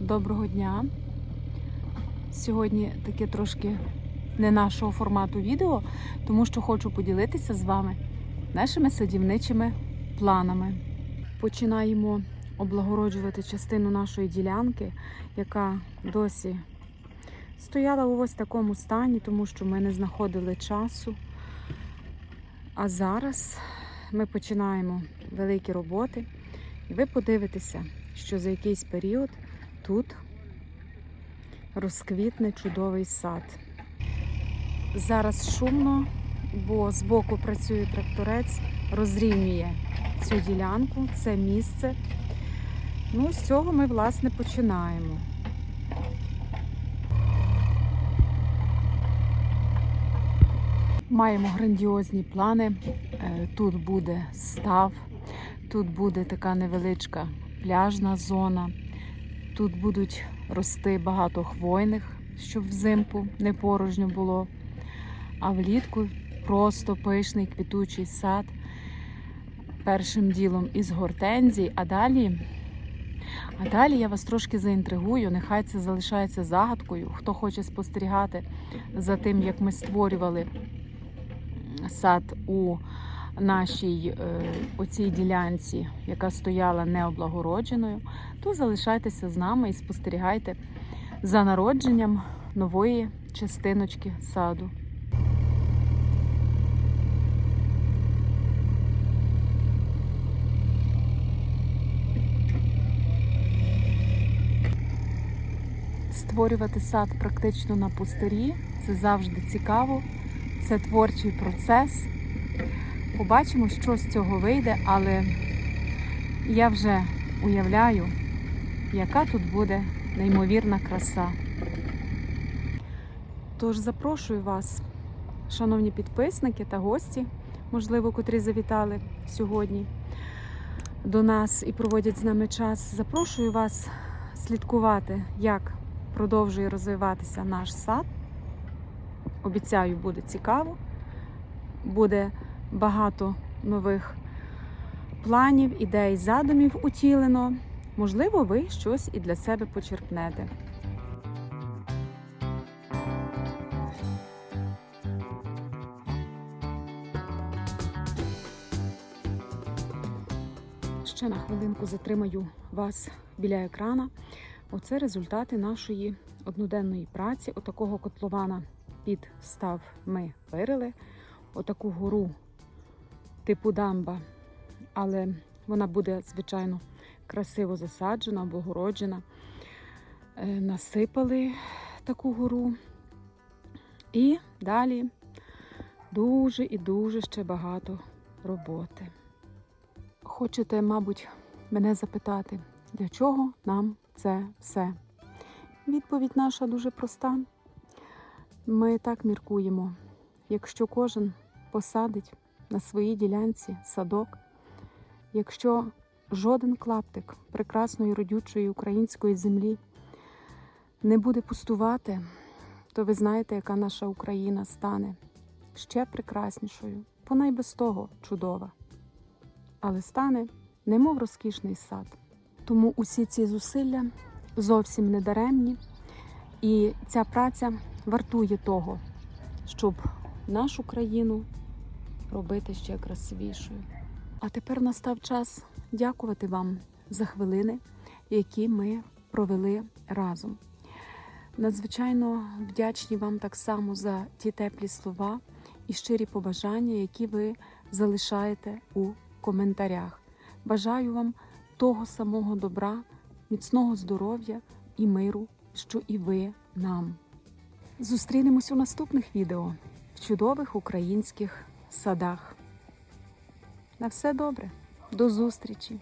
Доброго дня. Сьогодні таке трошки не нашого формату відео, тому що хочу поділитися з вами нашими садівничими планами. Починаємо облагороджувати частину нашої ділянки, яка досі стояла у ось такому стані, тому що ми не знаходили часу. А зараз ми починаємо великі роботи, і ви подивитеся, що за якийсь період тут розквітне чудовий сад. Зараз шумно, бо збоку працює тракторець, розрівнює цю ділянку, це місце. Ну, з цього ми, власне, починаємо. Маємо грандіозні плани. Е, Тут буде став, тут буде така невеличка пляжна зона. Тут будуть рости багато хвойних, щоб взимку не порожньо було. А влітку просто пишний квітучий сад. Першим ділом із гортензій, а далі. А далі я вас трошки заінтригую, нехай це залишається загадкою. Хто хоче спостерігати за тим, як ми створювали сад у нашій е, оцій ділянці, яка стояла необлагородженою, то залишайтеся з нами і спостерігайте за народженням нової частиночки саду. Створювати сад практично на пустирі це завжди цікаво, це творчий процес. Побачимо, що з цього вийде, але я вже уявляю, яка тут буде неймовірна краса. Тож запрошую вас, шановні підписники та гості, можливо, котрі завітали сьогодні до нас і проводять з нами час. Запрошую вас слідкувати, як продовжує розвиватися наш сад. Обіцяю, буде цікаво, буде багато нових планів, ідей, задумів утілено. Можливо, ви щось і для себе почерпнете. Ще на хвилинку затримаю вас біля екрана. Оце результати нашої одноденної праці. Отакого котлована під став ми вирили. Отаку гору типу дамба, але вона буде, звичайно, красиво засаджена, облагороджена. Е, Насипали таку гору. І далі дуже і дуже ще багато роботи. Хочете, мабуть, мене запитати, для чого нам це все? Відповідь наша дуже проста. Ми так міркуємо. Якщо кожен посадить на своїй ділянці садок, якщо жоден клаптик прекрасної родючої української землі не буде пустувати, то ви знаєте, яка наша Україна стане ще прекраснішою. Вона й без того чудова, але стане немов розкішний сад. Тому усі ці зусилля зовсім не даремні, і ця праця вартує того, щоб нашу країну робити ще красивішою. А тепер настав час дякувати вам за хвилини, які ми провели разом. Надзвичайно вдячні вам так само за ті теплі слова і щирі побажання, які ви залишаєте у коментарях. Бажаю вам того самого добра, міцного здоров'я і миру, що і ви нам. Зустрінемось у наступних відео в чудових українських садах. На все добре, до зустрічі!